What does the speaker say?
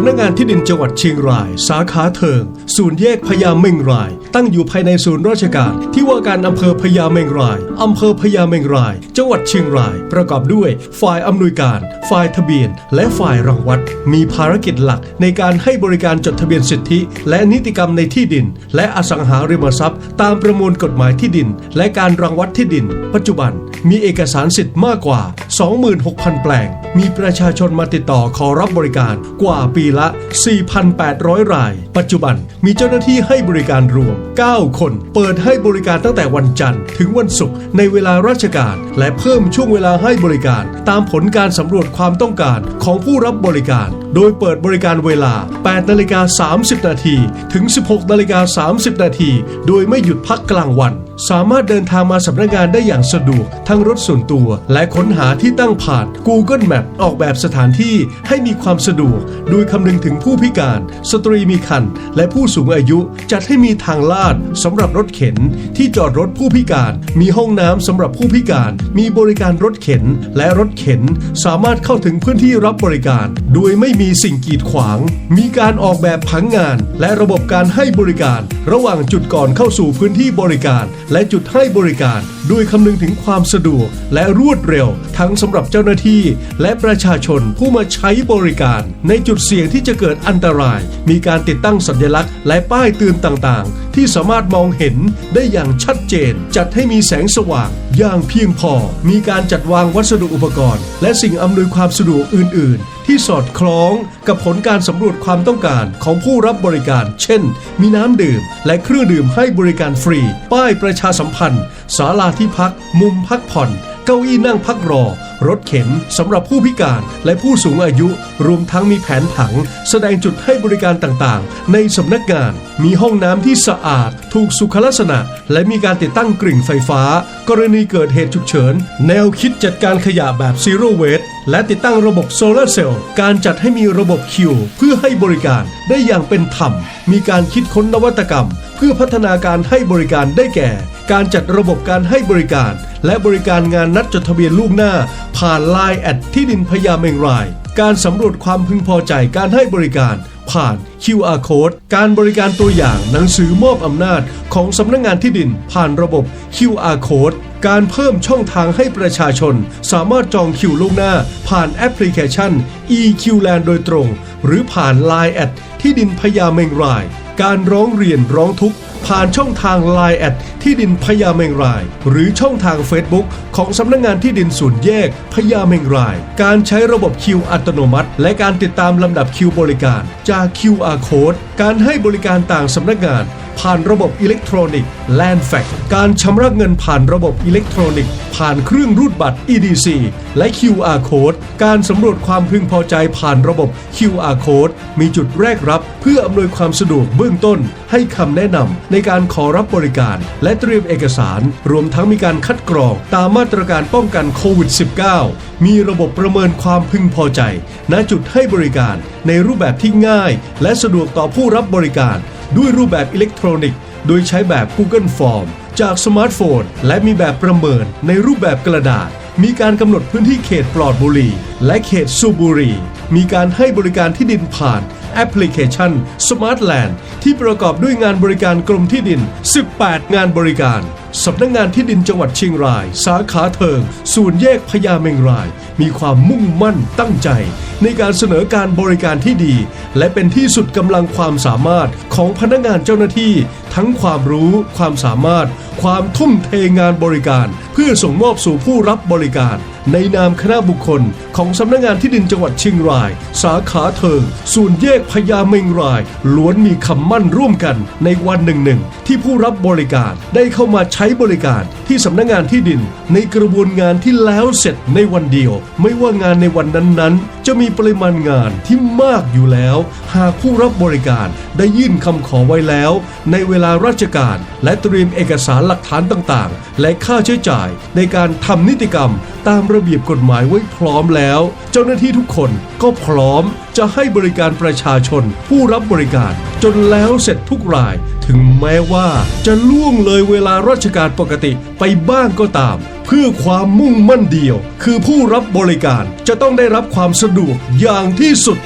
ำนักงานที่ดินจังหวัดเชียงราย สาขาเทิง ศูนย์แยกพญาเมงราย ตั้งอยู่ภายในศูนย์ราชการ ที่ว่าการอำเภอพญาเมงรายอำเภอพญาเมงราย จังหวัดเชียงราย ประกอบด้วย ฝ่ายอำนวยการ ฝ่ายทะเบียน และฝ่ายรังวัด มีภารกิจหลักในการให้บริการจดทะเบียนสิทธิ และนิติกรรมในที่ดิน และอสังหาริมทรัพย์ ตามประมวลกฎหมายที่ดิน และการรังวัดที่ดิน ปัจจุบัน มีเอกสารสิทธิ์มากกว่า 26,000 แปลง มีประชาชนมาติดต่อขอรับบริการกว่าปีละ 4,800 ราย ปัจจุบันมีเจ้าหน้าที่ให้บริการรวม 9 คน เปิดให้บริการตั้งแต่วันจันทร์ ถึงวันศุกร์ในเวลาราชการ และเพิ่มช่วงเวลาให้บริการ ตามผลการสำรวจความต้องการของผู้รับบริการ โดยเปิดบริการเวลา 8 นาฬิกา 30 นาทีถึง 16 นาฬิกา 30 นาทีโดยไม่หยุดพักกลางวัน สามารถเดินทางมาสำนักงานได้อย่างสะดวก ทั้งรถส่วนตัวและค้นหาที่ตั้งผ่าน Google Map ออกแบบสถานที่ให้มีความสะดวกโดยคำนึงถึงผู้พิการ สตรีมีครรภ์และผู้สูงอายุจัดให้มีทางลาดสำหรับรถเข็น ที่จอดรถผู้พิการ มีห้องน้ำสำหรับผู้พิการ มีบริการรถเข็น และรถเข็น สามารถเข้าถึงพื้นที่รับบริการ โดยไม่มีสิ่งกีดขวาง มีการออกแบบผังงาน และระบบการให้บริการ ระหว่างจุดก่อนเข้าสู่พื้นที่บริการ และจุดให้บริการ โดยคำนึงถึงความสะดวกและรวดเร็ว ทั้งสำหรับเจ้าหน้าที่ และประชาชนผู้มาใช้บริการ ในจุดเสี่ยงที่จะเกิดอันตราย มีการติดตั้งสัญลักษณ์ และป้ายเตือนต่างๆ ที่สามารถมองเห็นได้อย่างชัดเจน จัดให้มีแสงสว่าง อย่างเพียงพอ มีการจัดวางวัสดุอุปกรณ์ และสิ่งอำนวยความสะดวกอื่น ๆ ที่สอดคล้องกับผลการสำรวจความต้องการของผู้รับบริการ เช่น มีน้ำดื่ม และเครื่องดื่มให้บริการฟรี ป้ายประชาสัมพันธ์ ศาลาที่พัก มุมพักผ่อน เก้าอี้นั่งพักรอ รถเข็นสำหรับผู้พิการและผู้สูงอายุ รวมทั้งมีแผนผัง แสดงจุดให้บริการต่างๆ ในสำนักงาน มีห้องน้ำที่สะอาด ถูกสุขลักษณะ และมีการติดตั้งกริ่งไฟฟ้า กรณีเกิดเหตุฉุกเฉิน แนวคิดจัดการขยะแบบ Zero Waste และติดตั้งระบบโซลาร์เซลล์ การจัดให้มีระบบคิว เพื่อให้บริการได้อย่างเป็นธรรม มีการคิดค้นนวัตกรรม เพื่อพัฒนาการให้บริการได้แก่ การจัดระบบการให้บริการ และบริการงานนัดจดทะเบียนล่วงหน้า ผ่าน l i น์แอดที่ดินพญาเมงราย การสำรวจความพึงพอใจการให้บริการ ผ่าน QR Code การบริการตัวอย่างหนังสือมอบอำนาจของสำนักงงานที่ดินผ่านระบบ QR Code การเพิ่มช่องทางให้ประชาชน สามารถจองคิวล่วงหน้า ผ่านแอปพลิเคชัน eQland โดยตรง หรือผ่าน Line แอดที่ดินพญาเมงราย การร้องเรียนร้องทุกข์ผ่านช่องทาง Line แอดที่ดินพญาเมงราย หรือช่องทาง Facebook ของสำนักงงานที่ดินศูนแยกพญาเมงราย การใช้ระบบคิวอัตโนมัติ และการติดตามลำดับคิวบริการ จาก QR Code การให้บริการต่างสำนักงาน ผ่านระบบอิเล็กทรอนิกส์ Land Fact การชำระเงินผ่านระบบอิเล็กทรอนิกส์ผ่านเครื่องรูดบัตร EDC และ QR Code การสำรวจความพึงพอใจผ่านระบบ QR Code มีจุดแรกรับ เพื่ออำนวยความสะดวกเบื้องต้น ให้คำแนะนำในการขอรับบริการ และเตรียมเอกสาร รวมทั้งมีการคัดกรองตามมาตรการป้องกันโควิด -19 มีระบบประเมินความพึงพอใจ ณจุดให้บริการในรูปแบบที่ง่าย และสะดวกต่อผู้รับบริการ ด้วยรูปแบบอิเล็กทรอนิกส์ โดยใช้แบบ Google Form จากสมาร์ทโฟน และมีแบบประเมินในรูปแบบกระดาษ มีการกำหนดพื้นที่เขตปลอดบุหรี่ และเขตสูบบุหรี่ มีการให้บริการที่ดินผ่านแอปพลิเคชัน Smart Land ที่ประกอบด้วยงานบริการกรมที่ดิน 18 งานบริการ สำนักงงานที่ดินจังหวัดเชียงราย สาขาเทิง ศูนย์แยกพญาเมงราย มีความมุ่งมั่นตั้งใจ ในการเสนอการบริการที่ดี และเป็นที่สุดกำลังความสามารถของพนักงานเจ้าหน้าที่ ทั้งความรู้ ความสามารถ ความทุ่มเทงานบริการ เพื่อส่งมอบสู่ผู้รับบริการ ในนามคณะบุคคล ของสำนักงานที่ดินจังหวัดเชียงราย สาขาเทิง ศูนย์แยกพญาเมงรายล้วนมีคำมั่นร่วมกันในวันหนึ่งหนึ่งที่ผู้รับบริการได้เข้ามาใช้้บริการที่สำนักงานที่ดิน ในกระบวนงานที่แล้วเสร็จในวันเดียว ไม่ว่างานในวันนั้นๆ จะมีปริมาณงานที่มากอยู่แล้ว หากผู้รับบริการได้ยื่นคำขอไว้แล้ว ในเวลาราชการ และเตรียมเอกสารหลักฐานต่างๆ และค่าใช้จ่ายในการทำนิติกรรม ตามระเบียบกฎหมายไว้พร้อมแล้ว เจ้าหน้าที่ทุกคนก็พร้อมจะให้บริการประชาชน ผู้รับบริการจนแล้วเสร็จทุกราย ถึงแม้ว่าจะล่วงเลยเวลาราชการปกติไปบ้างก็ตาม เพื่อความมุ่งมั่นเดียว คือผู้รับบริการจะต้องได้รับความสะดวกอย่างที่สุด